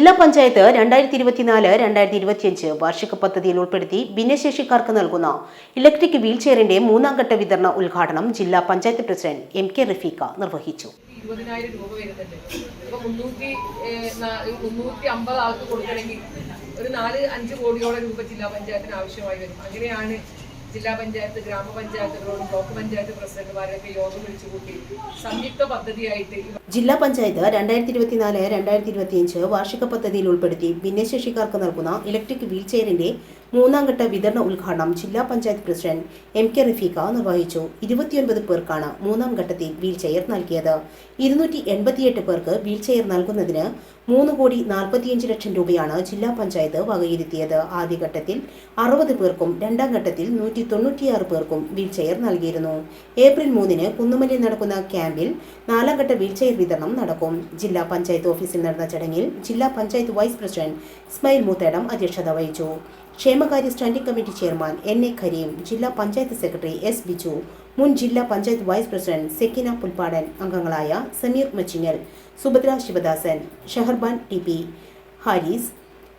ജില്ലാ പഞ്ചായത്ത് രണ്ടായിരത്തി ഇരുപത്തിനാല് രണ്ടായിരത്തി ഇരുപത്തിയഞ്ച് വാർഷിക പദ്ധതിയിൽ ഉൾപ്പെടുത്തി ഭിന്നശേഷിക്കാർക്ക് നൽകുന്ന ഇലക്ട്രിക് വീൽചെയറിന്റെ മൂന്നാം ഘട്ട വിതരണ ഉദ്ഘാടനം ജില്ലാ panchayat president M K Rafeeqa നിർവഹിച്ചു. ഇരുപതിനായിരം രൂപ ആൾക്ക് ഒരു നാല് അഞ്ച് കോടിയോളം രൂപ ജില്ലാ പഞ്ചായത്തിന് ആവശ്യമായി വരും. അങ്ങനെയാണ് ജില്ലാ പഞ്ചായത്ത് ഗ്രാമപഞ്ചായത്തുകളോടും ബ്ലോക്ക് പഞ്ചായത്ത് പ്രസിഡന്റുമാരൊക്കെ യോഗം വിളിച്ചു കൂട്ടി സംയുക്ത പദ്ധതിയായിട്ട് ജില്ലാ പഞ്ചായത്ത് രണ്ടായിരത്തി ഇരുപത്തിനാല് രണ്ടായിരത്തി ഇരുപത്തിയഞ്ച് വാർഷിക പദ്ധതിയിൽ ഉൾപ്പെടുത്തി ഭിന്നശേഷിക്കാർക്ക് നൽകുന്ന ഇലക്ട്രിക് വീൽചെയറിന്റെ മൂന്നാം ഘട്ട വിതരണ ഉദ്ഘാടനം ജില്ലാ panchayat president M K Rafeeqa നിർവഹിച്ചു. ഇരുപത്തിയൊൻപത് പേർക്കാണ് മൂന്നാം ഘട്ടത്തിൽ വീൽചെയർ നൽകിയത്. ഇരുന്നൂറ്റി എൺപത്തിയെട്ട് പേർക്ക് വീൽചെയർ നൽകുന്നതിന് മൂന്ന് കോടി നാൽപ്പത്തിയഞ്ച് ലക്ഷം രൂപയാണ് ജില്ലാ പഞ്ചായത്ത് വകയിരുത്തിയത്. ആദ്യഘട്ടത്തിൽ അറുപത് പേർക്കും രണ്ടാം ഘട്ടത്തിൽ നൂറ്റി തൊണ്ണൂറ്റിയാറ് പേർക്കും വീൽചെയർ നൽകിയിരുന്നു. ഏപ്രിൽ മൂന്നിന് കുന്നുമലിൽ നടക്കുന്ന ക്യാമ്പിൽ നാലാം ഘട്ട വീൽചെയർ വിതരണം നടക്കും. ജില്ലാ പഞ്ചായത്ത് ഓഫീസിൽ നടന്ന ചടങ്ങിൽ ജില്ലാ പഞ്ചായത്ത് വൈസ് പ്രസിഡന്റ് സ്മൈൽ മൂത്തേടം അധ്യക്ഷത വഹിച്ചു. ക്ഷേമകാര്യ standing committee chairman N A Kareem ജില്ലാ പഞ്ചായത്ത് സെക്രട്ടറി എസ് ബിജു മുൻ ജില്ലാ പഞ്ചായത്ത് വൈസ് പ്രസിഡന്റ് സെക്കിന പുൽപ്പാടൻ അംഗങ്ങളായ Sameer Machingal Subhadra Sivadasan Shaharban T P Haris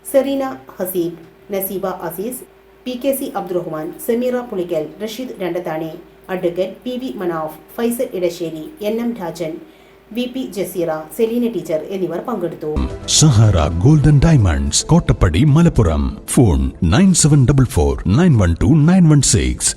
Sereena Haseeb Naseeba Azeez P K C Abdurahman Sameera Pulikkal Rasheed Randathani advocate P V Manaf Faisal Edasseri N M Rajan V P Jaseera Seleena teacher എന്നിവർ പങ്കെടുത്തു. Sahara golden diamonds Kottappadi Malappuram. Phone nine seven double four nine one two nine one six.